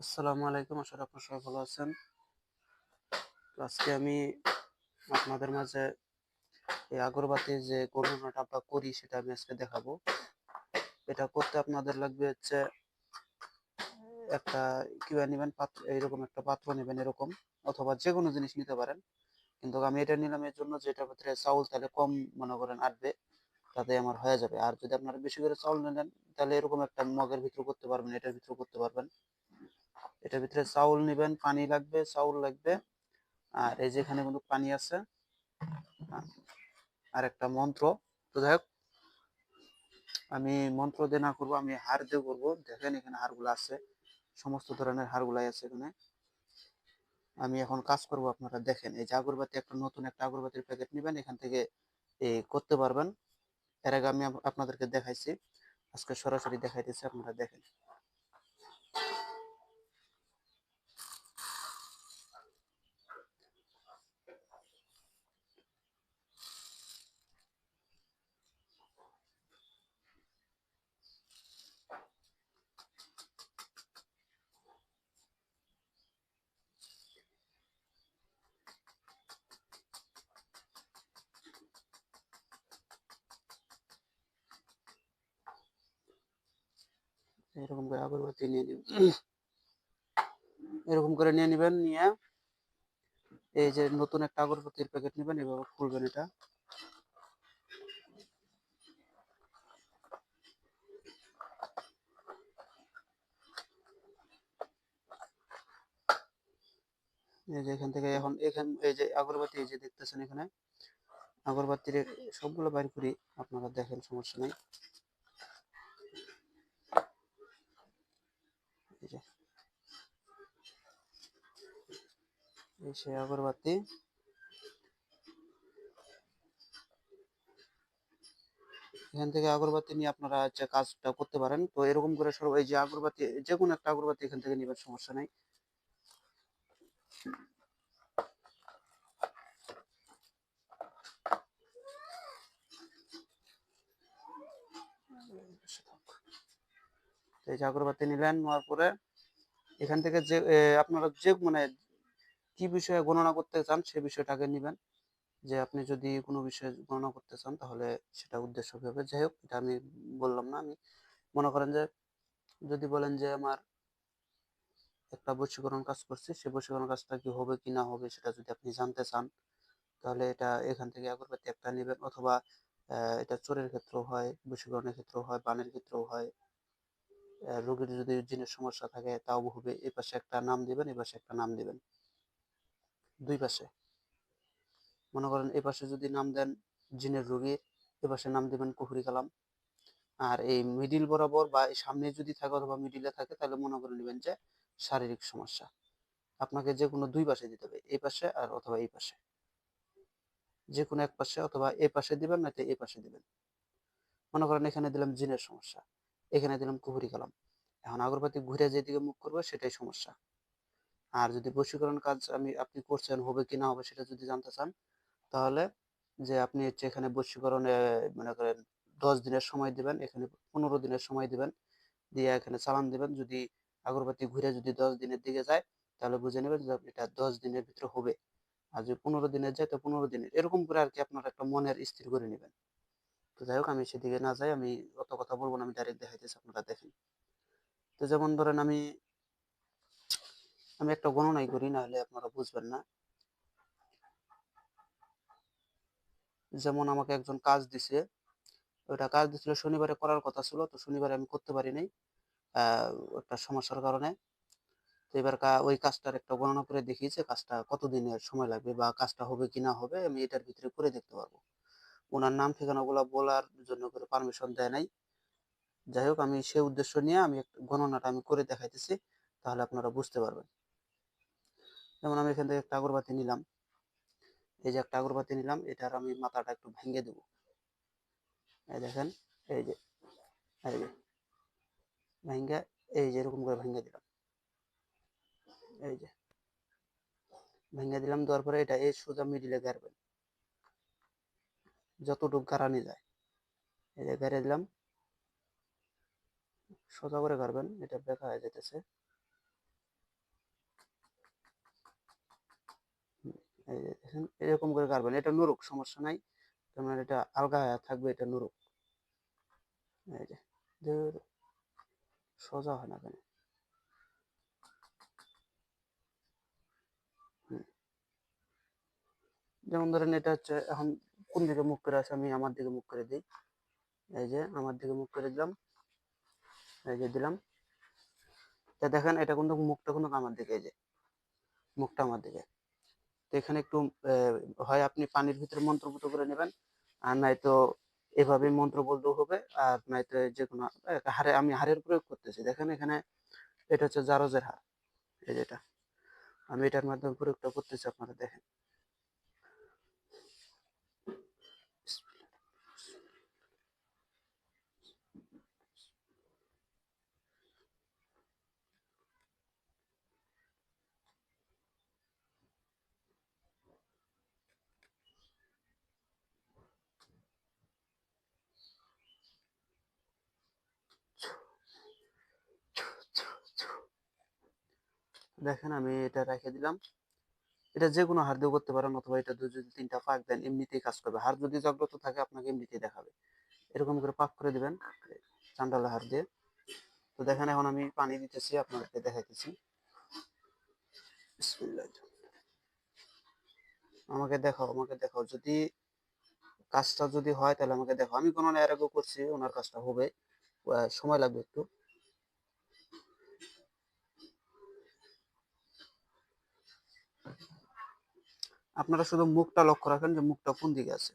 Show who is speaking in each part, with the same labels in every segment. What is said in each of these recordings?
Speaker 1: আসসালামু আলাইকুম, আশা করি সবাই ভালো আছেন। আজকে আমি আপনাদের মাঝে এই আগরবাতির যে গণনাটা আমরা করি সেটা আমি আজকে দেখাবো। এটা করতে আপনাদের লাগবে হচ্ছে একটা কীভাবে নেবেন, পাত্র, এইরকম একটা পাত্র নেবেন এরকম, অথবা যে কোনো জিনিস নিতে পারেন। কিন্তু আমি এটা নিলাম এর জন্য যে এটার ভিতরে চাউল তাহলে কম মনে করেন আসবে তাতে আমার হয়ে যাবে। আর যদি আপনারা বেশি করে চাউল নিলেন, তাহলে এরকম একটা মগের ভিতরে করতে পারবেন, এটার ভিতরে করতে পারবেন। এটার ভিতরে চাউল নেবেন, পানি লাগবে, চাউল লাগবে। আর এই যে এখানে কিন্তু পানি আছে। আর একটা মন্ত্র। তো যাই আমি মন্ত্র দিয়ে না করব, আমি হার দিয়ে করব। দেখেন এখানে হারগুলো আছে। সমস্ত ধরনের হারগুলাই আছে এখানে। আমি এখন কাজ করব আপনারা দেখেন। এই যে আগরবাতি, একটা নতুন একটা আগরবাতির প্যাকেট নেবেন, এখান থেকে এই করতে পারবেন। এর আগে আমি আপনাদেরকে দেখাইছি। আজকে সরাসরি দেখাইতেছি, আপনারা দেখেন। এরকম করে আগরবাতি নিয়ে নিবেন। এরকম করে নিয়ে নেবেন, নিয়ে এই যে নতুন একটা আগরবাতির প্যাকেট নেবেন, এভাবে খুলবেন এটা। এই যে এখান থেকে এখন এখান, এই যে আগরবাতি, এই যে দেখতেছেন এখানে, আগরবাতির সবগুলো বাইর করি, আপনারা দেখেন সমস্যা নেই এই যে এই সে আগরবাতি। এখান থেকে আগরবাতি নিয়ে আপনারা হচ্ছে কাজটা করতে পারেন, তো এরকম করে সব এই যে আগরবাতি যে কোনো একটা আগরবাতি এখান থেকে নেবেন, সমস্যা নেই। এই যে আগরবাতি নিলেন, নেওয়ার পরে এখান থেকে যে আপনারা যে মানে কি বিষয়ে গণনা করতে চান সে বিষয়টাকে নেবেন। যে আপনি যদি কোনো বিষয়ে গণনা করতে চান তাহলে সেটা উদ্দেশ্য হবে যাই হোক, এটা আমি বললাম না আমি। মনে করেন যে, যদি বলেন যে আমার একটা বশীকরণ কাজ করছি, সে বশীকরণ কাজটা কি হবে কি না হবে সেটা যদি আপনি জানতে চান, তাহলে এটা এখান থেকে আগরবাতি একটা নেবেন অথবা এটা চোরের ক্ষেত্রেও হয়, বশীকরণের ক্ষেত্রেও হয়, বানের ক্ষেত্রেও হয়। রোগীর যদি জিনের সমস্যা থাকে তাও হবে, এ পাশে একটা নাম দিবেন এই পাশে একটা নাম দিবেন। দুই পাশে। মনে করেন এই পাশে যদি নাম দেন জিনের রোগীর এ পাশে নাম দেবেন কুফরি কালাম। আর এই মিডিল বরাবর বা সামনে যদি থাকে অথবা মিডিলে থাকে, তাহলে মনে করে নেবেন যে শারীরিক সমস্যা। আপনাকে যে কোনো দুই পাশে দিতে হবে এই পাশে আর অথবা এই পাশে। যে কোনো এক পাশে অথবা এই পাশে দিবেন, নয়তো এই পাশে দিবেন। মনে করেন এখানে দিলাম জিনের সমস্যা, এখানে দিলাম কুহুরি কালাম। এখন আগরবাতি ঘুরে যেদিকে মুখ করবে, সেটাই সমস্যা। আর যদি বশীকরণ কাজ আমি, আপনি করছেন, হবে কি না হবে সেটা যদি জানতে চান, তাহলে যে আপনি হচ্ছে এখানে বশীকরণে, মনে করেন, দশ দিনের সময় দিবেন, এখানে পনেরো দিনের সময় দিবেন, দিয়ে এখানে চালান দিবেন। যদি আগরবাতি ঘুরে যদি দশ দিনের দিকে যায়, তাহলে বুঝে নেবেন যে এটা দশ দিনের ভিতরে হবে। আর যদি পনেরো দিনের যায়, তো পনেরো দিনের। এরকম করে আর কি আপনার একটা মনের স্থির করে নেবেন। তো যাই হোক, আমি সেদিকে না যাই, আমি অত কথা বলব না, আমি ডাইরেক্ট দেখাইতেছি, আপনারা দেখেন। তো যেমন ধরেন আমি আমি একটা গণনাই করি না হলে আপনারা বুঝবেন না। যেমন আমাকে একজন কাজ দিছে, ওইটা কাজ দিছিল শনিবারে করার কথা ছিল, তো শনিবারে আমি করতে পারি নাই একটা সমস্যার কারণে। তো এবার ওই কাজটার একটা গণনা করে দেখি যে কাজটা কতদিনের সময় লাগবে বা কাজটা হবে কি না হবে, আমি এটার ভিতরে করে দেখতে পারব। ওনার নাম, ঠিকানাগুলো বলার জন্য করে পারমিশন দেয় নাই। যাই হোক, আমি সেই উদ্দেশ্য নিয়ে আমি গণনাটা আমি করে দেখাইতেছি, তাহলে আপনারা বুঝতে পারবেন। যেমন আমি এখান থেকে একটা আগরবাতি নিলাম। এই যে একটা আগরবাতি নিলাম, এটার আমি মাথাটা একটু ভেঙে দেবো। এই দেখেন, এই যে এই যে, ভেঙে, এই যে এরকম করে ভেঙে দিলাম। এই যে, ভেঙে দিলাম, দেওয়ার পরে এটা এই সোজা মিডিলে গাড়বেন। যতটুকু গাড়ানি যায়। এই যে গাড়ে দিলাম। সোজা করে গাড়বেন, এটা দেখা হয়ে যেতেছে এই এরকম করে কাটবেন এটা নুরুক, সমস্যা নাই। তোমার এটা আলগা থাকবে, এটা নুরুক। এই যে সোজা হয় না কেন? যেমন ধরেন এটা হচ্ছে, এখন কোন দিকে মুখ করে আছে, আমি আমার দিকে মুখ করে দিই। এই যে, আমার দিকে মুখ করে দিলাম। এই যে, দিলাম। তা দেখেন, এটা কিন্তু মুখটা কিন্তু আমার দিকে, এই যে, মুখটা আমার দিকে। তো এখানে একটু হয় আপনি পানির ভিতরে মন্ত্রপুত করে নেবেন, আর নয়তো এভাবে মন্ত্র বলতেও হবে, আর নয়তো যে কোনো হারে, আমি হারের প্রয়োগ করতেছি। দেখেন এখানে এটা হচ্ছে জারজের হার, এই যেটা আমি এটার মাধ্যমে প্রয়োগটা করতেছি আপনারা দেখেন। দেখেন আমি এটা রেখে দিলাম। এটা যে কোনো হার দিয়ে করতে পারেন অথবা এটা যদি তিনটা পাক দেন, এমনিতেই কাজ করবে। হার যদি জাগ্রত থাকে, আপনাকে এমনিতেই দেখাবে। এরকম করে পাক করে দিবেন চান্ডালা হার দিয়ে। তো দেখেন, এখন আমি পানি দিতেছি, আপনাদেরকে দেখাইতেছি। আমাকে দেখাও আমাকে দেখাও। যদি কাজটা যদি হয়, তাহলে আমাকে দেখাও। আমি কোনো এর আগেও করছি, ওনার কাজটা হবে। সময় লাগবে একটু। আপনারা শুধু মুখটা লক্ষ্য রাখেন যে মুখটা কোন দিকে আছে।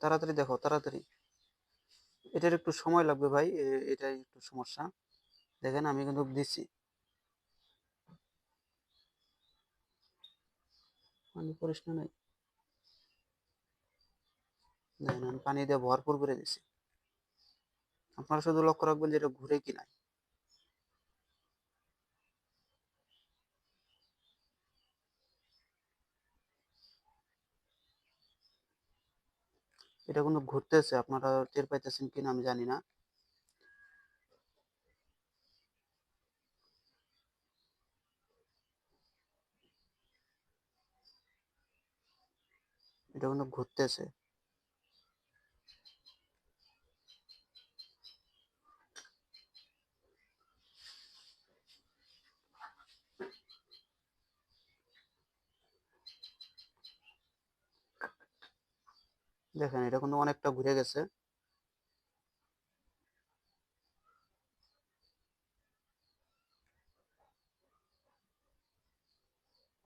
Speaker 1: তাড়াতাড়ি দেখো, তাড়াতাড়ি। এটার একটু সময় লাগবে ভাই এটাই একটু সমস্যা। দেখেন, আমি কিন্তু দিচ্ছি। পানি পানি দিয়ে ভরপুর করে দিছি। আপনারা শুধু লক্ষ্য রাখবেন যে এটা ঘুরে কি নাই। এটা কিন্তু ঘুরতেছে আপনারা টের পাইতেছেন কিনা আমি জানি না। এটা কিন্তু ঘুরতেছে। দেখেন, এটা কিন্তু অনেকটা ঘুরে গেছে।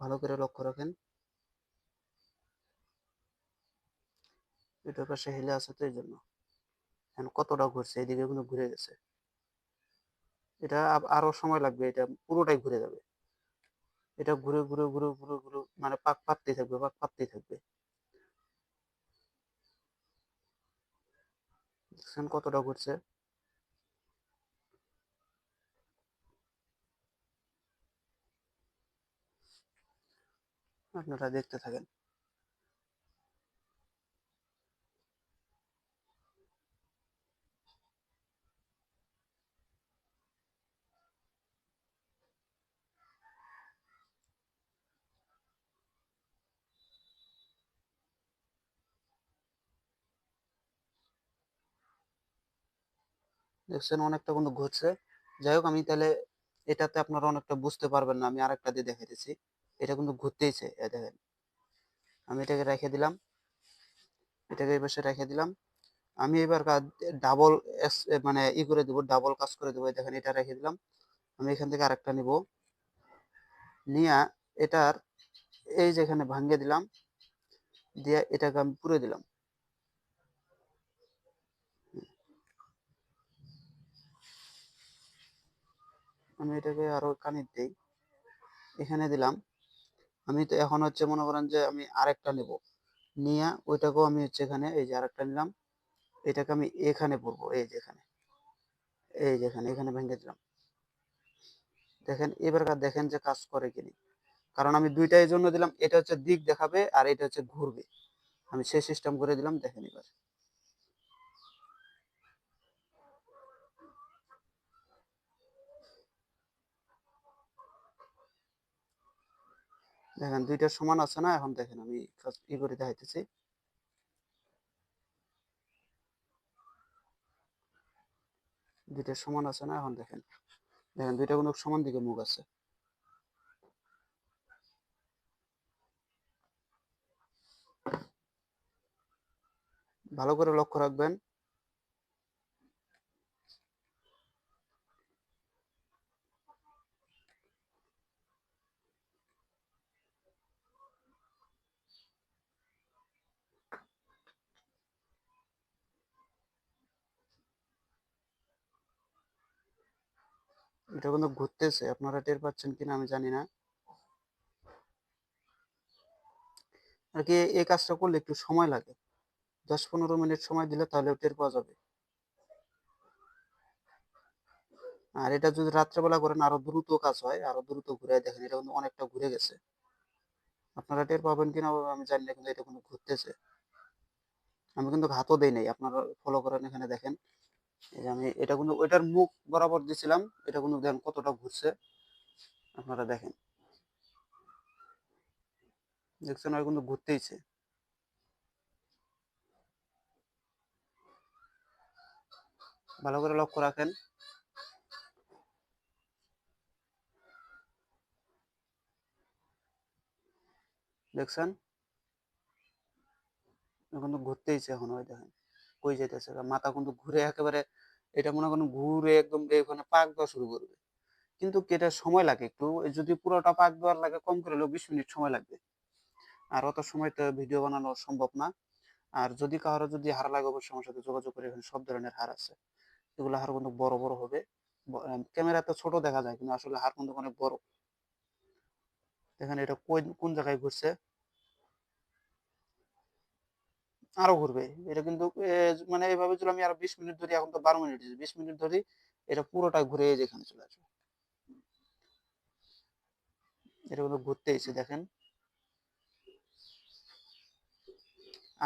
Speaker 1: ভালো করে লক্ষ্য রাখেন। এটার পাশে হেলে আছে তো এই জন্য। কতটা ঘুরছে, এদিকে কিন্তু ঘুরে গেছে। এটা আরও সময় লাগবে, এটা পুরোটাই ঘুরে যাবে। এটা ঘুরে ঘুরে ঘুরে ঘুরে ঘুরে মানে পাক পাততেই থাকবে, পাক পাততেই থাকবে। দেখছেন কতটা ঘুরছে। আপনারা দেখতে থাকেন। দেখছেন অনেকটা কিন্তু ঘুরছে। যাই হোক আমি তাহলে এটাতে আপনারা অনেকটা বুঝতে পারবেন না, আমি আরেকটা দিয়ে দেখাইতেছি এটা কিন্তু ঘুরতেইছে দেখেন। আমি এটাকে রেখে দিলাম। এটাকে এবার রেখে দিলাম। আমি এবার ডাবল মানে ই করে দেবো ডাবল কাজ করে দেবো দেখেন, এটা রেখে দিলাম। আমি এখান থেকে আরেকটা নিব। নিয়ে এটার এই যেখানে ভাঙ্গে দিলাম, দিয়ে এটাকে আমি পুরে দিলাম। আমি এটাকে আরও কানির দিই। এখানে দিলাম। আমি তো এখন হচ্ছে মনে করেন যে আমি আরেকটা নেব। নিয়ে ওইটাকেও আমি হচ্ছে এখানে এই যে আরেকটা নিলাম। এটাকে আমি এখানে পরবো, এই যে এখানে। এই যে এখানে এখানে ভেঙে দিলাম। দেখেন, এবার দেখেন যে কাজ করে কিনি। কারণ আমি দুইটা এই জন্য দিলাম, এটা হচ্ছে দিক দেখাবে আর এটা হচ্ছে ঘুরবে। আমি সেই সিস্টেম করে দিলাম, দেখেন এবার। দেখেন দুইটা সমান আছে না, এখন দেখেন আমি ই করে দেখাইতেছি। দুইটা সমান আছে না, এখন দেখেন। দেখেন দুইটা কিন্তু সমান দিকে মুখ আছে। ভালো করে লক্ষ্য রাখবেন। এটা কিন্তু ঘুরতেছে, আপনারা টের পাচ্ছেন কিনা আমি জানি না। আর কি এই কাজটা করলে একটু সময় লাগে। দশ পনেরো মিনিট সময় দিলে তাহলে টের পাওয়া যাবে। আর এটা যদি রাত্রেবেলা করেন, আরও দ্রুত কাজ হয়, আরও দ্রুত ঘুরে দেখেন, এটা কিন্তু অনেকটা ঘুরে গেছে। আপনারা টের পাবেন কিনা আমি জানি না, কিন্তু এটা কিন্তু ঘুরতেছে। আমি কিন্তু হাতও দেই নাই, আপনারা ফলো করেন এখানে দেখেন। এই আমি এটা কিন্তু ওইটার মুখ বরাবর দিছিলাম, এটা কিন্তু দেখেন কতটা ঘুরছে। আপনারা দেখেন। দেখছেন ওই কিন্তু ঘুরতেইছে। ভালো করে লক্ষ্য রাখেন। দেখছেন? কিন্তু ঘুরতেইছে এখন, ওই দেখেন। কই যাইতেছে? মাথা কিন্তু ঘুরে একেবারে, এটা মনে করেন ঘুরে একদম এখানে পাক দেওয়া শুরু করবে। কিন্তু এটা সময় লাগে একটু? যদি পুরোটা পাক দেওয়ার লাগে কম করে হলেও বিশ মিনিট সময় লাগবে। আর অত সময় তো ভিডিও বানানো সম্ভব না। আর যদি কারও যদি হার লাগে অবশ্যই আমার সাথে যোগাযোগ করে এখানে সব ধরনের হার আছে। এগুলো হার কিন্তু বড় বড় হবে। ক্যামেরাতে ছোট দেখা যায়, কিন্তু আসলে হার কিন্তু অনেক বড়। দেখেন এটা কোন জায়গায় ঘুরছে? আরও ঘুরবে। এটা কিন্তু মানে এইভাবে যদি আমি আরও বিশ মিনিট ধরি, এখন তো বারো মিনিট বিশ মিনিট ধরি এটা পুরোটা ঘুরে যেখানে চলে আসবে। এটা কিন্তু ঘুরতে এসে দেখেন।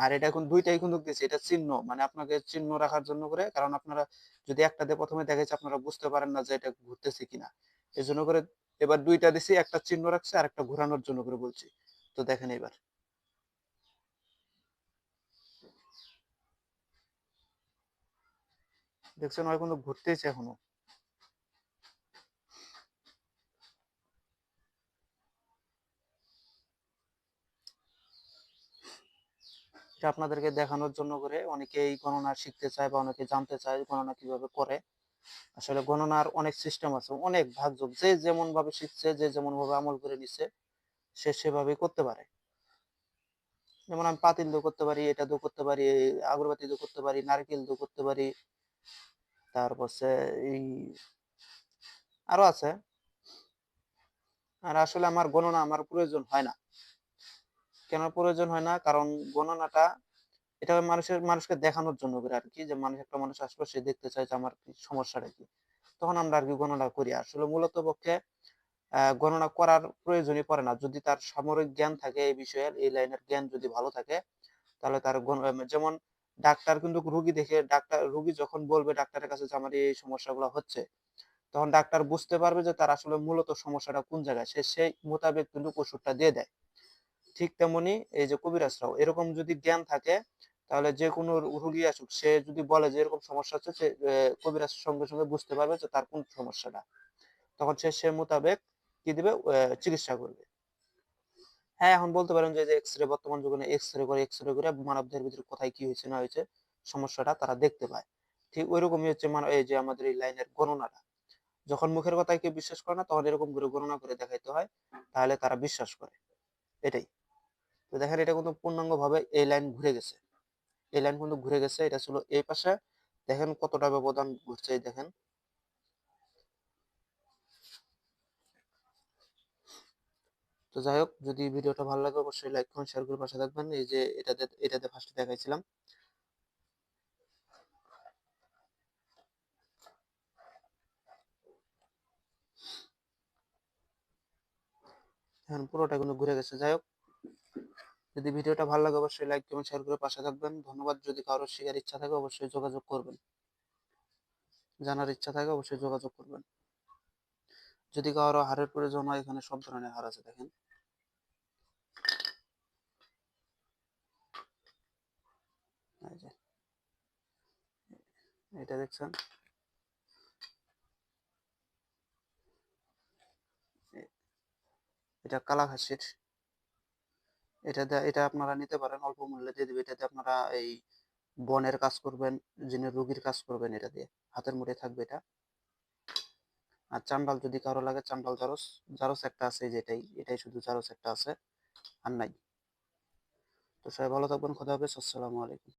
Speaker 1: আর এটা এখন দুইটাই কিন্তু দিয়েছে এটা চিহ্ন মানে আপনাকে চিহ্ন রাখার জন্য করে, কারণ আপনারা যদি একটাতে প্রথমে দেখেছে আপনারা বুঝতে পারেন না যে এটা ঘুরতেছে কিনা। এই জন্য করে এবার দুইটা দিছি, একটা চিহ্ন রাখছে আর একটা ঘোরানোর জন্য করে বলছি। তো দেখেন এবার। দেখছেন ওই কিন্তু ঘুরতেছে এখনও। আপনাদেরকে দেখানোর জন্য করে অনেকে এই গণনা শিখতে চায় বা অনেকে জানতে চায় গণনা কীভাবে করে। আসলে গণনার অনেক সিস্টেম আছে, অনেক ভাগযোগ। যে যেমন ভাবে শিখছে, যে যেমন ভাবে আমল করে নিচ্ছে সে সেভাবে করতে পারে। যেমন আমি পাতিল দো করতে পারি, এটা দো করতে পারি, আগরবাতি দো করতে পারি, নারকেল দো করতে পারি তারপর এই আরও আছে। আর আসলে আমার গণনা আমার প্রয়োজন হয় না। কেন প্রয়োজন হয় না? কারণ গণনাটা এটা মানুষের, মানুষকে দেখানোর জন্য করে আর কি, যে মানুষ একটা মানুষ আসলে, সে দেখতে চায় যে আমার সমস্যাটা কি। তখন আমরা আর কি গণনা করি। আসলে মূলত পক্ষে গণনা করার প্রয়োজনই পড়ে না। যদি তার সামরিক জ্ঞান থাকে এই বিষয়ে, এই লাইনের জ্ঞান যদি ভালো থাকে, তাহলে তার যেমন ডাক্তার কিন্তু রুগী দেখে, ডাক্তার, রুগী যখন বলবে ডাক্তারের কাছে যে আমার এই সমস্যাগুলো হচ্ছে, তখন ডাক্তার বুঝতে পারবে যে তার আসলে মূলত সমস্যাটা কোন জায়গায়? সে সেই মোতাবেক কিন্তু ওষুধটা দিয়ে দেয়। ঠিক তেমনি এই যে কবিরাজরাও, এরকম যদি জ্ঞান থাকে, তাহলে যে কোনো রুগী আসুক, সে যদি বলে যে এরকম সমস্যা হচ্ছে, সে কবিরাজ সঙ্গে সঙ্গে বুঝতে পারবে যে তার কোন সমস্যাটা। তখন সে সে মোতাবেক কি দিবে? চিকিৎসা করবে। হ্যাঁ এখন বলতে পারেন যে এক্স রে বর্তমান যুগে এক্স রে করে এক্স রে করে মানবদের ভিতরে কোথায় কি হয়েছে, না হয়েছে, সমস্যাটা তারা দেখতে পায়। ঠিক ওই রকমই হচ্ছে এই যে আমাদের এই লাইনের গণনাটা। যখন মুখের কথায় কেউ বিশ্বাস করে না, তখন এরকম করে গণনা করে দেখাইতে হয়, তাহলে তারা বিশ্বাস করে। এটাই। তো দেখেন, এটা কিন্তু পূর্ণাঙ্গ ভাবে এই লাইন ঘুরে গেছে। এই লাইন কিন্তু ঘুরে গেছে, এটা ছিল এই পাশে। দেখেন কতটা ব্যবধান ঘুরছে দেখেন। তো যাই হোক, যদি ভিডিওটা ভালো লাগে অবশ্যই লাইক কমেন্ট শেয়ার করে পাশে থাকবেন। এই যে এটাতে এটাতে ফার্স্টে দেখাইছিলাম। পুরোটা কিন্তু ঘুরে গেছে। যাই হোক, যদি ভিডিওটা ভালো লাগে অবশ্যই লাইক কমেন্ট শেয়ার করে পাশে থাকবেন। ধন্যবাদ। যদি কারোর শেয়ার ইচ্ছা থাকে অবশ্যই যোগাযোগ করবেন। জানার ইচ্ছা থাকে অবশ্যই যোগাযোগ করবেন। যদি কারও হারের প্রয়োজন হয়, এখানে সব ধরনের হার আছে, দেখেন এই যে এটা দেখছেন? এটা কালা খাসির এটা এটা আপনারা নিতে পারেন, অল্প মূল্যে দিয়ে দিবে। এটাতে আপনারা এই বনের কাজ করবেন, যিনি রুগীর কাজ করবেন এটা দিয়ে। হাতের মুঠে থাকবে এটা। আর চান্ডাল যদি কারও লাগে চান্ডাল জারস। জারস একটা আছে এই যে এটাই। এটাই শুধু জারস একটা আছে, আর নাই। তো সবাই ভালো থাকবেন, খোদা হাফেজ। আসসালামু আলাইকুম।